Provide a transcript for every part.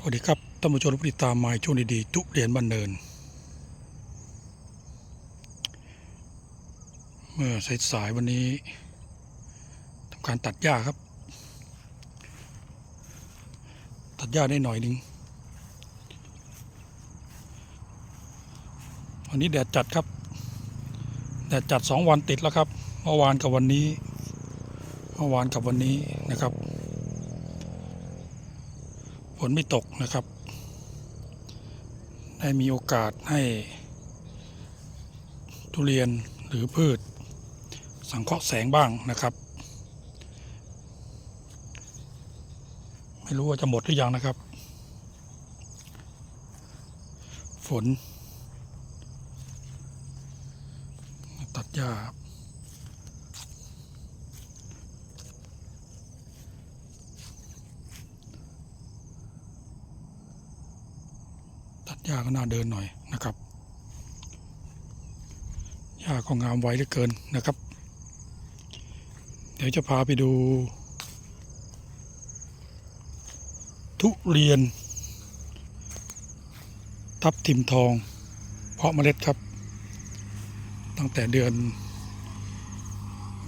สวัสดีครับท่านผู้ชมผู้ติดตามมาช่วงดีๆทุเรียนบ้านเนิน เมื่อสายๆวันนี้ทำการตัดหญ้าครับ ตัดหญ้าได้หน่อยหนึงวันนี้แดดจัดครับ แดดจัดสองวันติดแล้วครับเมื่อวานกับวันนี้เมื่อวานกับวันนี้นะครับ ฝนไม่ตกนะครับ ได้มีโอกาสให้ทุเรียนหรือพืช สังเคราะห์แสงบ้างนะครับ ไม่รู้ว่าจะหมดหรือยังนะครับ ฝน ตัดหญ้าครับ ตัดหญ้าก็น่าเดินหน่อยนะครับหญ้าก็งามไวเหลือเกินนะครับ เดี๋ยวจะพาไปดู ทุเรียน ทับทิมทอง เพาะเมล็ดครับ ตั้งแต่เดือน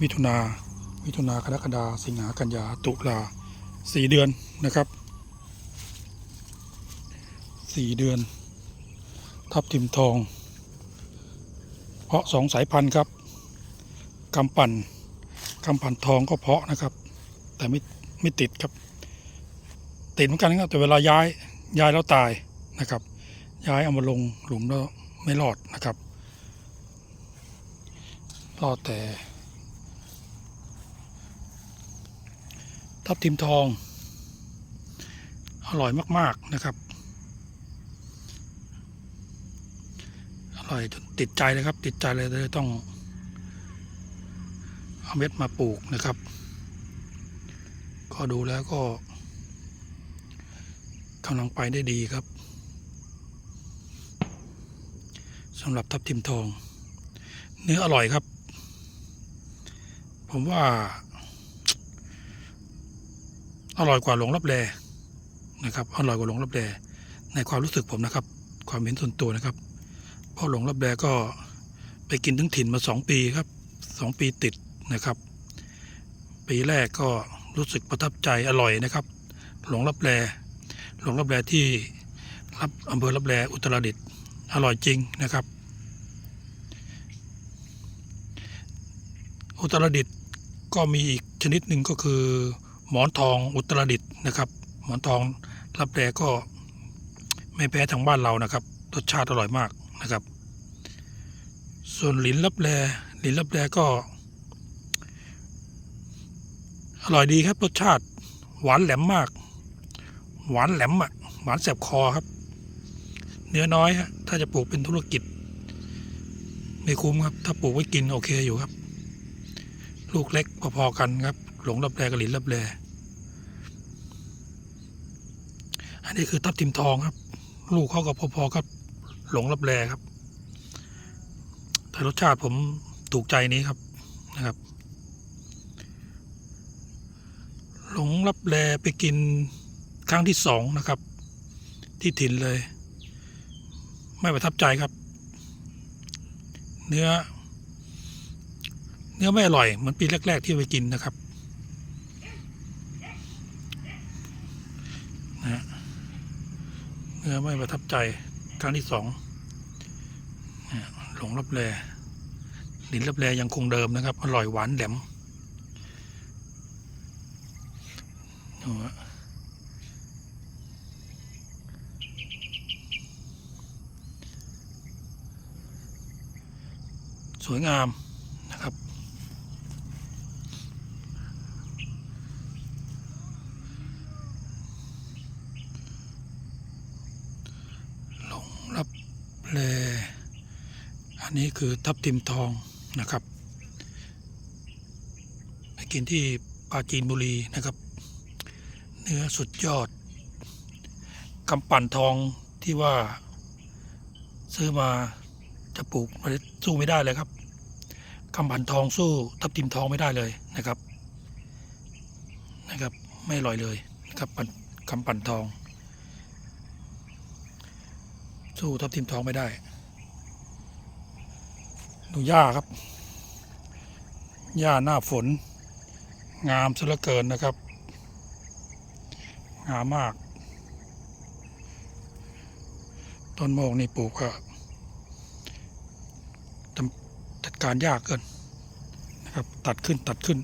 มิถุนามิถุนากรกฎาสิงหากันยาตุลาสี่เดือนนะครับ สี่เดือน ทับทิมทอง เพาะสองสายพันธุ์ครับกำปั่นกำปั่นทองก็เพาะนะครับ แต่ไม่ไม่ติดครับ ติดเหมือนกันครับแต่เวลาย้ายย้ายแล้วตายนะครับ ย้ายเอามาลงหลุมแล้วไม่รอดนะครับรอดแต่ ทับทิมทอง อร่อยมาก ๆ นะครับ อ่อยจนติดใจเลยครับ ติดใจเลยเลยต้อง เอาเม็ดมาปลูกนะครับ ก็ดูแล้วก็กำลังไปได้ดีครับสำหรับทับทิมทอง เนื้ออร่อยครับ ผมว่า อร่อยกว่าหลงรับแลนะครับ อร่อยกว่าหลงรับแลในความรู้สึกผมนะครับ ความเห็นส่วนตัวนะครับ พราะหลงรับแลก็ไปกินทั้งถิ่นมาสองปีครับสองปีติดนะครับ ปีแรกก็รู้สึกประทับใจอร่อยนะครับ หลงรับแลหลงรับแลที่รับอำเภอรับแลอุตรดิตถ์อร่อยจริงนะครับ อุตรดิตถ์ก็มีอีกชนิดหนึ่งก็คือ หมอนทองอุตรดิตถ์นะครับ หมอนทองรับแลก็ไม่แพ้ทางบ้านเรานะครับรสชาติอร่อยมาก นะครับ ส่วนหลินรับแลหลินรับแลก็ อร่อยดีครับรสชาติ หวานแหลมมาก หวานแหลมอะหวานแสบคอครับ เนื้อน้อยฮะถ้าจะปลูกเป็นธุรกิจ ไม่คุ้มครับ ถ้าปลูกไว้กินโอเคอยู่ครับ ลูกเล็กพอๆกันครับ หลงรับแลกับหลินรับแลอันนี้คือทับทิมทองครับ ลูกเขากับพอๆกับ หลงรับแลครับ แต่รสชาติผมถูกใจนี้ครับนะครับ หลงรับแลไปกินครั้งที่สองนะครับ ที่ถิ่นเลย ไม่ประทับใจครับ เนื้อ เนื้อไม่อร่อยเหมือนปีแรก ๆ ที่ไปกินนะครับนะฮะเนื้อไม่ประทับใจ ครั้งที่สองหลงรับแลลิ้นรับแลยังคงเดิมนะครับ อร่อยหวานแหลมดูฮะสวยงามนะครับ หลงรับแลอั นนี้คือทับทิมทองนะครับไปกินที่ปาจีนบุรีนะครับ เนื้อสุดยอดกำปั่นทองที่ว่า ซื้อมาจะปลูกมล็ดสู้ไม่ได้เลยครับกำปั่นทองสู้ทับทิมทองไม่ได้เลยนะครับนะครับ ไม่อร่อยเลยนะครับกำปั่นทอง สู้ทับทิมทองไม่ได้ ดูหญ้าครับ หญ้าหน้าฝน งามซะเหลือเกินนะครับ งามมาก ต้นโมกนี่ปลูกก็จำจัดการยากเกินนะครับ ตัดขึ้นตัดขึ้น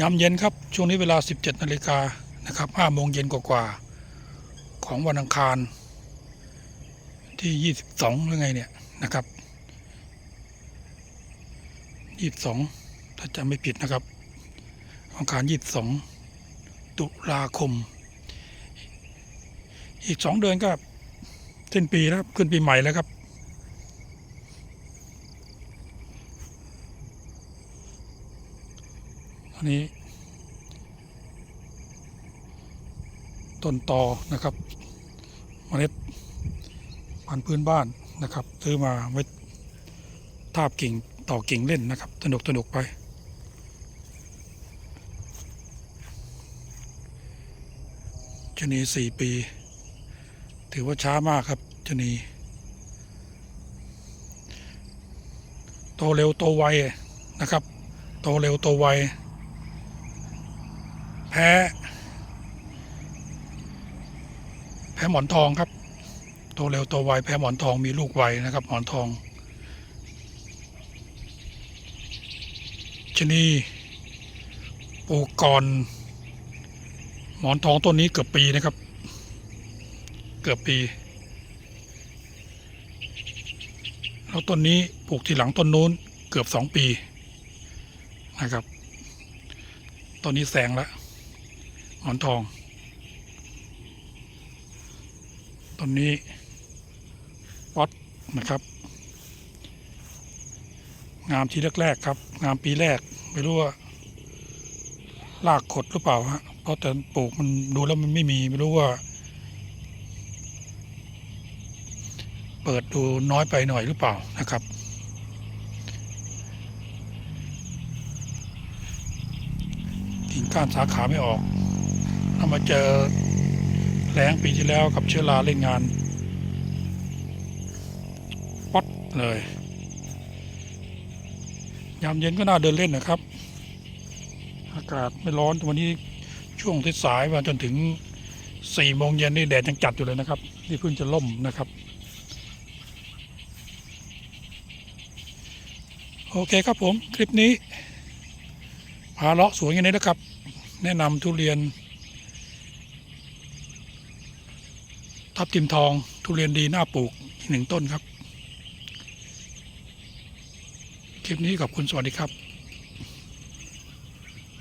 ยามเย็นครับ ช่วงนี้เวลา 17นาฬิกานะครับ5โมงเย็นกว่าๆ ของวันอังคาร ที่22หรือไงเนี่ยนะครับ22ถ้าจำไม่ผิดนะครับอังคาร22ตุลาคม อีกสองเดือนก็สิ้นปีแล้วขึ้นปีใหม่แล้วครับอันนี้ ต้นตอนะครับ เมล็ดพันธุ์พื้นบ้านนะครับ ซื้อมาไว้ทาบกิ่งต่อกิ่งเล่นนะครับ สนุกสนุกไป ชนีสี่ปี ถือว่าช้ามากครับชนี โตเร็วโตไวนะครับ โตเร็วโตไว แพ้ แพ้หมอนทองครับโตเร็วโตไวแพ้หมอนทองมีลูกไวนะครับ หมอนทองชนีปูกก่อนหมอนทองต้นนี้เกือบปีนะครับ เกือบปี แล้วต้นนี้ปลูกทีหลังต้นนู้นเกือบสองปีนะครับต้นนี้แซงแล้วหมอนทอง ต้นนี้ป๊อตนะครับ งามทีแรกๆครับ งามปีแรก ไม่รู้ว่าลากขดหรือเปล่าฮะเพราะแต่ปลูกมันดูแล้วมันไม่มีไม่รู้ว่า เปิดดูน้อยไปหน่อยหรือเปล่านะครับกิ่งก้านสาขาไม่ออกเรามาเจอ แรงปีที่แล้วกับเชื้อราเล่นงานปัดเลย ยามเย็นก็น่าเดินเล่นนะครับ อากาศไม่ร้อนวันนี้ช่วงสายมาจนถึงสี่โมงเย็นนี่แดดยังจัดอยู่เลยนะครับนี่เพิ่งจะล่มนะครับ โอเคครับผม คลิปนี้พาเลาะสวนอย่างนี้นะครับ แนะนำทุเรียน ทับทิมทอง ทุเรียนดีน่าปลูกอีกหนึ่งต้นครับ คลิปนี้ขอบคุณสวัสดีครับ